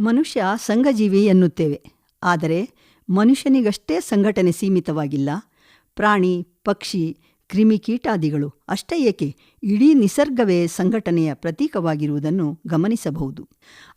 ಮನುಷ್ಯ ಸಂಘಜೀವಿ ಎನ್ನುತ್ತೇವೆ. ಆದರೆ ಮನುಷ್ಯನಿಗಷ್ಟೇ ಸಂಘಟನೆ ಸೀಮಿತವಾಗಿಲ್ಲ. ಪ್ರಾಣಿ ಪಕ್ಷಿ ಕ್ರಿಮಿಕೀಟಾದಿಗಳು ಅಷ್ಟೇ ಏಕೆ, ಇಡೀ ನಿಸರ್ಗವೇ ಸಂಘಟನೆಯ ಪ್ರತೀಕವಾಗಿರುವುದನ್ನು ಗಮನಿಸಬಹುದು.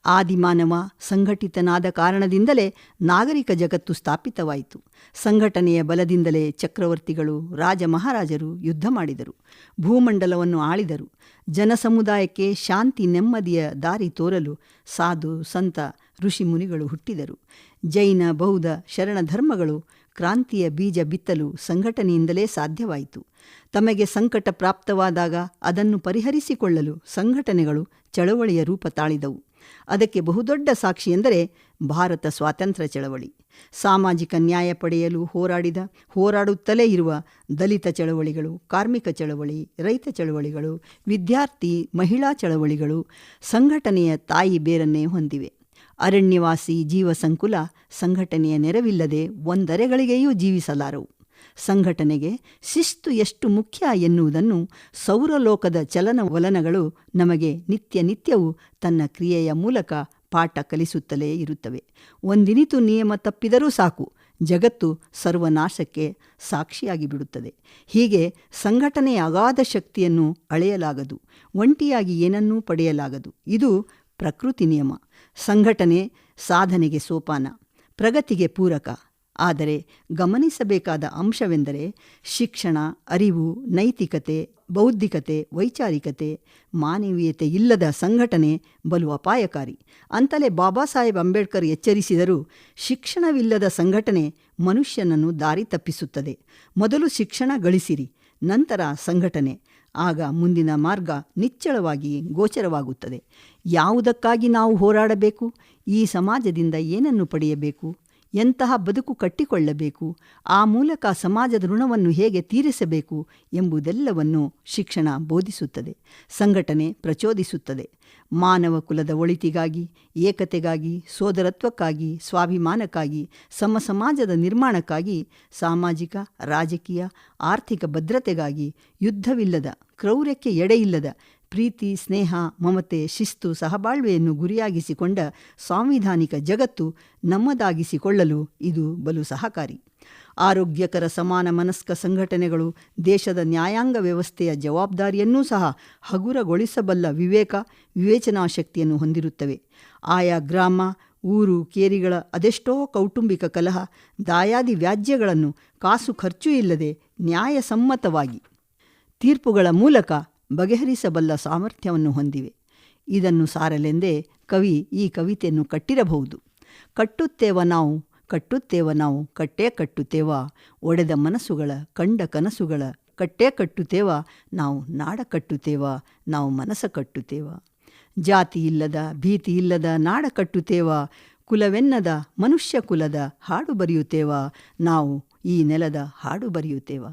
ಆದಿಮಾನವ ಸಂಘಟಿತನಾದ ಕಾರಣದಿಂದಲೇ ನಾಗರಿಕ ಜಗತ್ತು ಸ್ಥಾಪಿತವಾಯಿತು. ಸಂಘಟನೆಯ ಬಲದಿಂದಲೇ ಚಕ್ರವರ್ತಿಗಳು, ರಾಜ ಮಹಾರಾಜರು ಯುದ್ಧ ಮಾಡಿದರು. ಭೂಮಂಡಲವನ್ನು ಆಳಿದರು. ಜನಸಮುದಾಯಕ್ಕೆ ಶಾಂತಿ ನೆಮ್ಮದಿಯ ದಾರಿ ತೋರಲು ಸಾಧು, ಸಂತ ಋಷಿಮುನಿಗಳು ಹುಟ್ಟಿದರು. ಜೈನ, ಬೌದ್ಧ ಶರಣಧರ್ಮಗಳು ಕ್ರಾಂತಿಯ ಬೀಜ ಬಿತ್ತಲು ಸಂಘಟನೆಯಿಂದಲೇ ಸಾಧ್ಯವಾಯಿತು. ತಮಗೆ ಸಂಕಟ ಪ್ರಾಪ್ತವಾದಾಗ ಅದನ್ನು ಪರಿಹರಿಸಿಕೊಳ್ಳಲು ಸಂಘಟನೆಗಳು ಚಳವಳಿಯ ರೂಪ ತಾಳಿದವು. ಅದಕ್ಕೆ ಬಹುದೊಡ್ಡ ಸಾಕ್ಷಿ ಎಂದರೆ ಭಾರತ ಸ್ವಾತಂತ್ರ್ಯ ಚಳವಳಿ. ಸಾಮಾಜಿಕ ನ್ಯಾಯ ಪಡೆಯಲು ಹೋರಾಡಿದ, ಹೋರಾಡುತ್ತಲೇ ಇರುವ ದಲಿತ ಚಳವಳಿಗಳು, ಕಾರ್ಮಿಕ ಚಳವಳಿ, ರೈತ ಚಳವಳಿಗಳು, ವಿದ್ಯಾರ್ಥಿ, ಮಹಿಳಾ ಚಳವಳಿಗಳು ಸಂಘಟನೆಯ ತಾಯಿ ಬೇರನ್ನೇ ಹೊಂದಿವೆ. ಅರಣ್ಯವಾಸಿ ಜೀವಸಂಕುಲ ಸಂಘಟನೆಯ ನೆರವಿಲ್ಲದೆ ಒಂದರೆಗಳಿಗೆಯೂ ಜೀವಿಸಲಾರವು ಸಂಘಟನೆಗೆ ಶಿಸ್ತು ಎಷ್ಟು ಮುಖ್ಯ ಎನ್ನುವುದನ್ನು ಸೌರಲೋಕದ ಚಲನವಲನಗಳು ನಮಗೆ ನಿತ್ಯ ನಿತ್ಯವೂ ತನ್ನ ಕ್ರಿಯೆಯ ಮೂಲಕ ಪಾಠ ಕಲಿಸುತ್ತಲೇ ಇರುತ್ತವೆ. ಒಂದಿನಿತು ನಿಯಮ ತಪ್ಪಿದರೂ ಸಾಕು, ಜಗತ್ತು ಸರ್ವನಾಶಕ್ಕೆ ಸಾಕ್ಷಿಯಾಗಿ ಬಿಡುತ್ತದೆ. ಹೀಗೆ ಸಂಘಟನೆಯ ಅಗಾಧ ಶಕ್ತಿಯನ್ನು ಅಳೆಯಲಾಗದು, ಒಂಟಿಯಾಗಿ ಏನನ್ನೂ ಪಡೆಯಲಾಗದು. ಇದು ಪ್ರಕೃತಿ ನಿಯಮ. ಸಂಘಟನೆ ಸಾಧನೆಗೆ ಸೋಪಾನ, ಪ್ರಗತಿಗೆ ಪೂರಕ. ಆದರೆ ಗಮನಿಸಬೇಕಾದ ಅಂಶವೆಂದರೆ ಶಿಕ್ಷಣ, ಅರಿವು, ನೈತಿಕತೆ, ಬೌದ್ಧಿಕತೆ, ವೈಚಾರಿಕತೆ, ಮಾನವೀಯತೆ ಇಲ್ಲದ ಸಂಘಟನೆ ಬಲು ಅಪಾಯಕಾರಿ. ಅಂತಲೇ ಬಾಬಾ ಸಾಹೇಬ್ ಅಂಬೇಡ್ಕರ್ ಎಚ್ಚರಿಸಿದರೂ ಶಿಕ್ಷಣವಿಲ್ಲದ ಸಂಘಟನೆ ಮನುಷ್ಯನನ್ನು ದಾರಿ ತಪ್ಪಿಸುತ್ತದೆ. ಮೊದಲು ಶಿಕ್ಷಣ ಗಳಿಸಿರಿ, ನಂತರ ಸಂಘಟನೆ. ಆಗ ಮುಂದಿನ ಮಾರ್ಗ ನಿಚ್ಚಳವಾಗಿ ಗೋಚರವಾಗುತ್ತದೆ. ಯಾವುದಕ್ಕಾಗಿ ನಾವು ಹೋರಾಡಬೇಕು? ಈ ಸಮಾಜದಿಂದ ಏನನ್ನು ಪಡೆಯಬೇಕು? ಎಂತಹ ಬದುಕು ಕಟ್ಟಿಕೊಳ್ಳಬೇಕು? ಆ ಮೂಲಕ ಸಮಾಜದ ಋಣವನ್ನು ಹೇಗೆ ತೀರಿಸಬೇಕು ಎಂಬುದೆಲ್ಲವನ್ನು ಶಿಕ್ಷಣ ಬೋಧಿಸುತ್ತದೆ, ಸಂಘಟನೆ ಪ್ರಚೋದಿಸುತ್ತದೆ. ಮಾನವ ಕುಲದ ಒಳಿತಿಗಾಗಿ, ಏಕತೆಗಾಗಿ, ಸೋದರತ್ವಕ್ಕಾಗಿ, ಸ್ವಾಭಿಮಾನಕ್ಕಾಗಿ, ಸಮ ಸಮಾಜದ ನಿರ್ಮಾಣಕ್ಕಾಗಿ, ಸಾಮಾಜಿಕ, ರಾಜಕೀಯ, ಆರ್ಥಿಕ ಭದ್ರತೆಗಾಗಿ, ಯುದ್ಧವಿಲ್ಲದ, ಕ್ರೌರ್ಯಕ್ಕೆ ಎಡೆಯಿಲ್ಲದ ಪ್ರೀತಿ, ಸ್ನೇಹ, ಮಮತೆ, ಶಿಸ್ತು ಸಹಬಾಳ್ವೆಯನ್ನು ಗುರಿಯಾಗಿಸಿಕೊಂಡ ಸಾಂವಿಧಾನಿಕ ಜಗತ್ತು ನಮ್ಮದಾಗಿಸಿಕೊಳ್ಳಲು ಇದು ಬಲು ಸಹಕಾರಿ. ಆರೋಗ್ಯಕರ ಸಮಾನ ಮನಸ್ಕ ಸಂಘಟನೆಗಳು, ದೇಶದ ನ್ಯಾಯಾಂಗ ವ್ಯವಸ್ಥೆಯ ಜವಾಬ್ದಾರಿಯನ್ನೂ ಸಹ ಹಗುರಗೊಳಿಸಬಲ್ಲ ವಿವೇಕ ವಿವೇಚನಾ ಶಕ್ತಿಯನ್ನು ಹೊಂದಿರುತ್ತವೆ. ಆಯಾ ಗ್ರಾಮ, ಊರು, ಕೇರಿಗಳ ಅದೆಷ್ಟೋ ಕೌಟುಂಬಿಕ ಕಲಹ, ದಾಯಾದಿ ವ್ಯಾಜ್ಯಗಳನ್ನು ಕಾಸು ಖರ್ಚು ಇಲ್ಲದೆ ನ್ಯಾಯಸಮ್ಮತವಾಗಿ ತೀರ್ಪುಗಳ ಮೂಲಕ ಬಗೆಹರಿಸಬಲ್ಲ ಸಾಮರ್ಥ್ಯವನ್ನು ಹೊಂದಿವೆ. ಇದನ್ನು ಸಾರಲೆಂದೇ ಕವಿ ಈ ಕವಿತೆಯನ್ನು ಕಟ್ಟಿರಬಹುದು. ಕಟ್ಟುತ್ತೇವ ನಾವು ಕಟ್ಟುತ್ತೇವ ನಾವು, ಕಟ್ಟೇ ಕಟ್ಟುತ್ತೇವ, ಒಡೆದ ಮನಸ್ಸುಗಳ ಕಂಡ ಕನಸುಗಳ, ಕಟ್ಟೇ ಕಟ್ಟುತ್ತೇವ, ನಾವು ನಾಡ ಕಟ್ಟುತ್ತೇವ, ನಾವು ಮನಸ್ಸ ಕಟ್ಟುತ್ತೇವ. ಜಾತಿ ಇಲ್ಲದ, ಭೀತಿ ಇಲ್ಲದ, ನಾಡ ಕಟ್ಟುತ್ತೇವ, ಕುಲವೆನ್ನದ, ಮನುಷ್ಯ ಕುಲದ ಹಾಡು ಬರೆಯುತ್ತೇವ, ನಾವು ಈ ನೆಲದ ಹಾಡು ಬರೆಯುತ್ತೇವ.